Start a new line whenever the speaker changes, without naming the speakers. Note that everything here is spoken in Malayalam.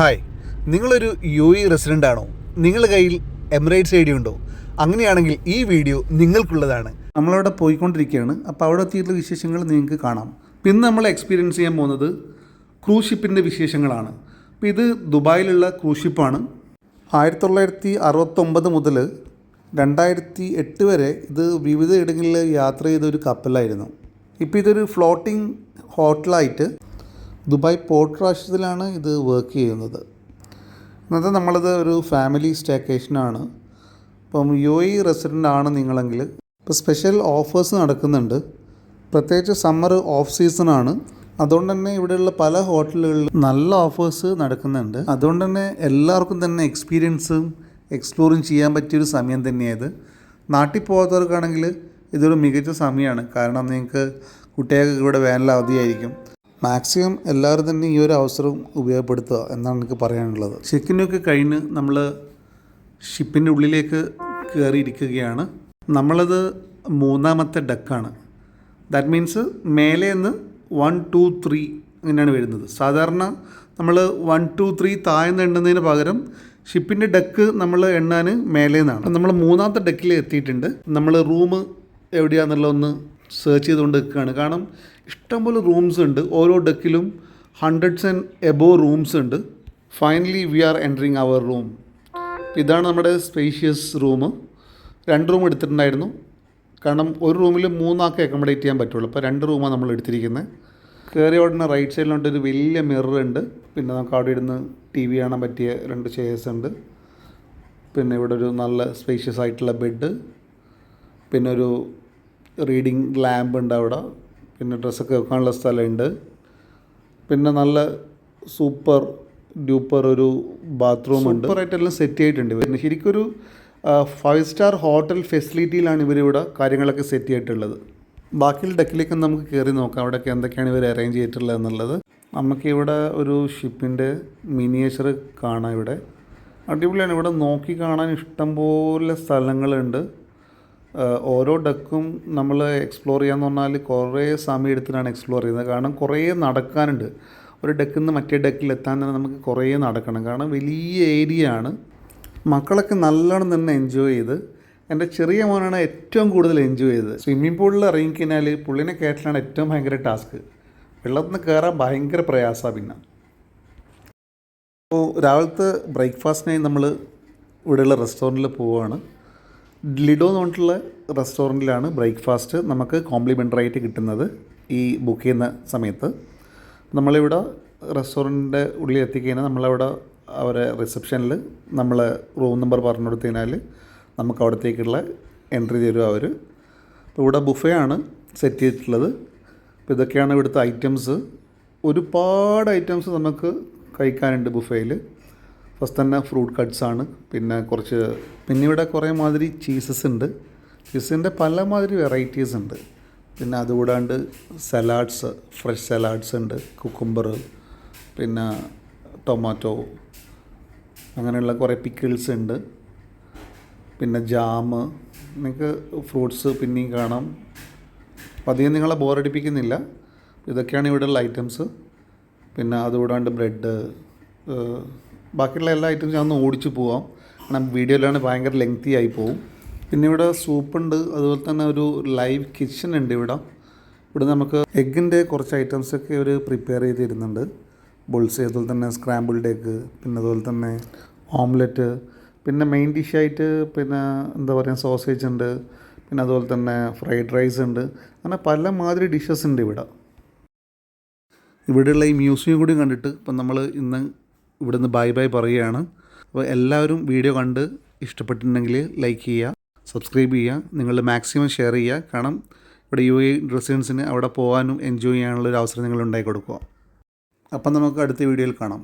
ഹായ് നിങ്ങളൊരു യു എ റെസിഡന്റ് ആണോ? നിങ്ങളുടെ കയ്യിൽ എമിറേറ്റ്സ് ഐ ഡി ഉണ്ടോ? അങ്ങനെയാണെങ്കിൽ ഈ വീഡിയോ നിങ്ങൾക്കുള്ളതാണ്. നമ്മളവിടെ പോയിക്കൊണ്ടിരിക്കുകയാണ്. അപ്പോൾ അവിടെ എത്തിയിട്ടുള്ള വിശേഷങ്ങൾ നിങ്ങൾക്ക് കാണാം. പിന്നെ നമ്മൾ എക്സ്പീരിയൻസ് ചെയ്യാൻ പോകുന്നത് ക്രൂസ് ഷിപ്പിന്റെ വിശേഷങ്ങളാണ്. അപ്പോൾ ഇത് ദുബായിലുള്ള ക്രൂസ് ഷിപ്പാണ് ആയിരത്തി തൊള്ളായിരത്തി അറുപത്തൊമ്പത് മുതൽ രണ്ടായിരത്തി എട്ട് വരെ ഇത് വിവിധ ഇടങ്ങളിൽ യാത്ര ചെയ്ത ഒരു കപ്പലായിരുന്നു ഇപ്പോൾ ഇതൊരു ഫ്ലോട്ടിംഗ് ഹോട്ടലായിട്ട് ദുബായ് പോർട്ട് ഇത് വർക്ക് ചെയ്യുന്നത്. ഇന്നത്തെ നമ്മളത് ഒരു ഫാമിലി സ്റ്റേക്കേഷനാണ് ഇപ്പം യു എ റെസിഡന്റ് ആണ് നിങ്ങളെങ്കിൽ. ഇപ്പോൾ സ്പെഷ്യൽ ഓഫേഴ്സ് നടക്കുന്നുണ്ട്. പ്രത്യേകിച്ച് സമ്മർ ഓഫ് സീസണാണ് അതുകൊണ്ട് തന്നെ ഇവിടെയുള്ള പല ഹോട്ടലുകളിലും നല്ല ഓഫേഴ്സ് നടക്കുന്നുണ്ട്. അതുകൊണ്ട് തന്നെ എല്ലാവർക്കും തന്നെ എക്സ്പീരിയൻസും എക്സ്പ്ലോറും ചെയ്യാൻ പറ്റിയൊരു സമയം തന്നെയായത്. നാട്ടിൽ പോകാത്തവർക്കാണെങ്കിൽ ഇതൊരു മികച്ച സമയമാണ്. കാരണം നിങ്ങൾക്ക് കുട്ടികൾക്ക് ഇവിടെ വേനൽ അവധിയായിരിക്കും. മാക്സിമം എല്ലാവരും തന്നെ ഈ ഒരു അവസരം ഉപയോഗപ്പെടുത്തുക എന്നാണ് എനിക്ക് പറയാനുള്ളത്. ചെക്കിനൊക്കെ കഴിഞ്ഞ് നമ്മൾ ഷിപ്പിന്റെ ഉള്ളിലേക്ക് കയറിയിരിക്കുകയാണ് നമ്മളത് മൂന്നാമത്തെ ഡക്കാണ്. ദാറ്റ് മീൻസ് മേലെ നിന്ന് വൺ ടു ത്രീ അങ്ങനെയാണ് വരുന്നത്. സാധാരണ നമ്മൾ വൺ ടു ത്രീ താഴ്ന്ന് എണ്ണുന്നതിന് പകരം ഷിപ്പിന്റെ ഡെക്ക് നമ്മൾ എണ്ണാൻ മേലെ നിന്നാണ് നമ്മൾ മൂന്നാമത്തെ ഡെക്കിൽ എത്തിയിട്ടുണ്ട്. നമ്മൾ റൂം എവിടെയാണെന്നുള്ള ഒന്ന് സെർച്ച് ചെയ്തുകൊണ്ട് നിൽക്കുകയാണ്. കാരണം ഇഷ്ടംപോലെ റൂംസ് ഉണ്ട്. ഓരോ ഡെക്കിലും ഹൺഡ്രഡ്സ് ആൻഡ് എബോ റൂംസ് ഉണ്ട്. Finally we are entering our room ഇതാണ് നമ്മുടെ സ്പേഷ്യസ് റൂം രണ്ട് റൂം എടുത്തിട്ടുണ്ടായിരുന്നു. കാരണം ഒരു റൂമിൽ മൂന്നാൾക്ക് അക്കോമഡേറ്റ് ചെയ്യാൻ പറ്റുള്ളൂ. അപ്പോൾ രണ്ട് റൂമാണ് നമ്മൾ എടുത്തിരിക്കുന്നത് കയറിയ ഉടനെ റൈറ്റ് സൈഡിലോട്ട് ഒരു വലിയ മിറർ ഉണ്ട്. പിന്നെ നമുക്ക് അവിടെ ഇരുന്ന് ടി വി കാണാൻ പറ്റിയ രണ്ട് ചെയർസ് ഉണ്ട്. പിന്നെ ഇവിടെ ഒരു നല്ല സ്പേഷ്യസ് ആയിട്ടുള്ള ബെഡ് പിന്നെ ഒരു റീഡിങ് ലാമ്പ് ഉണ്ട് അവിടെ. പിന്നെ ഡ്രസ്സൊക്കെ വെക്കാനുള്ള സ്ഥലമുണ്ട്. പിന്നെ നല്ല സൂപ്പർ ഡ്യൂപ്പർ ഒരു ബാത്റൂം ഉണ്ട്. സൂപ്പറായിട്ടെല്ലാം സെറ്റ് ചെയ്തിട്ടുണ്ട് പിന്നെ ശരിക്കൊരു ഫൈവ് സ്റ്റാർ ഹോട്ടൽ ഫെസിലിറ്റിയിലാണ് ഇവരിവിടെ കാര്യങ്ങളൊക്കെ സെറ്റ് ചെയ്തിട്ടുള്ളത് ബാക്കിയുള്ള ഡെക്കിലേക്ക് നമുക്ക് കയറി നോക്കാം. അവിടെയൊക്കെ എന്തൊക്കെയാണ് ഇവർ അറേഞ്ച് ചെയ്തിട്ടുള്ളത് എന്നുള്ളത്. നമുക്കിവിടെ ഒരു ഷിപ്പിന്റെ മിനിയേച്ചർ കാണാം ഇവിടെ. അടിപൊളിയാണ്. ഇവിടെ നോക്കി കാണാൻ ഇഷ്ടംപോലെ സ്ഥലങ്ങളുണ്ട്. ഓരോ ഡക്കും നമ്മൾ എക്സ്പ്ലോർ ചെയ്യാന്ന് പറഞ്ഞാൽ കുറേ സമയം എടുത്തിട്ടാണ് എക്സ്പ്ലോർ ചെയ്യുന്നത്. കാരണം കുറേ നടക്കാനുണ്ട്. ഒരു ഡക്കിൽ നിന്ന് മറ്റേ ഡക്കിൽ എത്താൻ തന്നെ നമുക്ക് കുറേ നടക്കണം. കാരണം വലിയ ഏരിയ ആണ് മക്കളൊക്കെ നല്ലോണം തന്നെ എൻജോയ് ചെയ്ത്. എന്റെ ചെറിയ മോനാണ് ഏറ്റവും കൂടുതൽ എൻജോയ് ചെയ്തത്. സ്വിമ്മിംഗ് പൂളിൽ ഇറങ്ങിക്കഴിഞ്ഞാൽ പുള്ളിനെ കയറ്റലാണ് ഏറ്റവും ഭയങ്കര ടാസ്ക് വെള്ളത്തിൽ നിന്ന് കയറാൻ ഭയങ്കര പ്രയാസമാണ് പിന്നെ. അപ്പോൾ രാവിലത്തെ ബ്രേക്ക്ഫാസ്റ്റിനായി നമ്മൾ ഇവിടെയുള്ള റെസ്റ്റോറന്റിൽ പോവുകയാണ് ലിഡോ എന്ന് പറഞ്ഞിട്ടുള്ള റെസ്റ്റോറന്റിലാണ് ബ്രേക്ക്ഫാസ്റ്റ് നമുക്ക് കോംപ്ലിമെന്ററി ആയിട്ട് കിട്ടുന്നത് ഈ ബുക്ക് ചെയ്യുന്ന സമയത്ത്. നമ്മളിവിടെ റെസ്റ്റോറന്റിന്റെ ഉള്ളിൽ എത്തിക്കഴിഞ്ഞാൽ നമ്മളവിടെ അവരെ റിസപ്ഷനിൽ നമ്മൾ റൂം നമ്പർ പറഞ്ഞു കൊടുത്തു കഴിഞ്ഞാൽ നമുക്ക് അവിടത്തേക്കുള്ള എൻട്രി തരും അവർ. അപ്പോൾ ഇവിടെ ബുഫേ ആണ് സെറ്റ് ചെയ്തിട്ടുള്ളത്. അപ്പോൾ ഇതൊക്കെയാണ് ഇവിടുത്തെ ഐറ്റംസ്. ഒരുപാട് ഐറ്റംസ് നമുക്ക് കഴിക്കാനുണ്ട് ബുഫേയിൽ. ഫസ്റ്റ് തന്നെ ഫ്രൂട്ട് കട്ട്സ് ആണ്. പിന്നെ കുറച്ച് പിന്നെ ഇവിടെ കുറേ മാതിരി ചീസസ് ഉണ്ട്. ചീസിന്റെ പല മാതിരി വെറൈറ്റീസ് ഉണ്ട്. പിന്നെ അതുകൂടാണ്ട് സലാഡ്സ് ഫ്രഷ് സലാഡ്സ് ഉണ്ട് കുക്കുംബർ പിന്നെ ടൊമാറ്റോ അങ്ങനെയുള്ള കുറേ പിക്കിൾസ് ഉണ്ട്. പിന്നെ ജാമ് നിങ്ങൾക്ക് ഫ്രൂട്ട്സ് പിന്നെയും കാണാം. അപ്പോൾ അധികം നിങ്ങളെ ബോറടിപ്പിക്കുന്നില്ല ഇതൊക്കെയാണ് ഇവിടെയുള്ള ഐറ്റംസ് പിന്നെ അതുകൂടാണ്ട് ബ്രെഡ് ബാക്കിയുള്ള എല്ലാ ഐറ്റംസും ഞാൻ ഒന്ന് ഓടിച്ചു പോവാം. കാരണം വീഡിയോയിലാണ് ഭയങ്കര ലെങ്തി ആയി പോവും. പിന്നെ ഇവിടെ സൂപ്പുണ്ട് അതുപോലെ തന്നെ ഒരു ലൈവ് കിച്ചൺ ഉണ്ട് ഇവിടെ. ഇവിടെ നമുക്ക് എഗ്ഗിന്റെ കുറച്ച് ഐറ്റംസൊക്കെ ഇവർ പ്രിപ്പയർ ചെയ്ത് തരുന്നുണ്ട്. ബുൾസ് അതുപോലെ തന്നെ സ്ക്രാമ്പിൾഡ് എഗ്ഗ് പിന്നെ അതുപോലെ തന്നെ ഓംലെറ്റ് പിന്നെ മെയിൻ ഡിഷായിട്ട് പിന്നെ എന്താ പറയുക സോസേജ് ഉണ്ട്. പിന്നെ അതുപോലെ തന്നെ ഫ്രൈഡ് റൈസ് ഉണ്ട്. അങ്ങനെ പല മാതിരി ഡിഷസ് ഉണ്ട് ഇവിടെ. ഇവിടെയുള്ള ഈ മ്യൂസിയം കൂടി കണ്ടിട്ട് ഇപ്പം നമ്മൾ ഇന്ന് ഇവിടുന്ന് ബൈ ബൈ പറയുകയാണ്. അപ്പോൾ എല്ലാവരും വീഡിയോ കണ്ട് ഇഷ്ടപ്പെട്ടിട്ടുണ്ടെങ്കിൽ ലൈക്ക് ചെയ്യുക സബ്സ്ക്രൈബ് ചെയ്യുക നിങ്ങൾ മാക്സിമം ഷെയർ ചെയ്യുക. കാരണം ഇവിടെ യു എ റെസിഡൻസിന് അവിടെ പോകാനും എൻജോയ് ചെയ്യാനുള്ളൊരു അവസരം നിങ്ങൾ ഉണ്ടാക്കി കൊടുക്കുക. അപ്പം നമുക്ക് അടുത്ത വീഡിയോയിൽ കാണാം.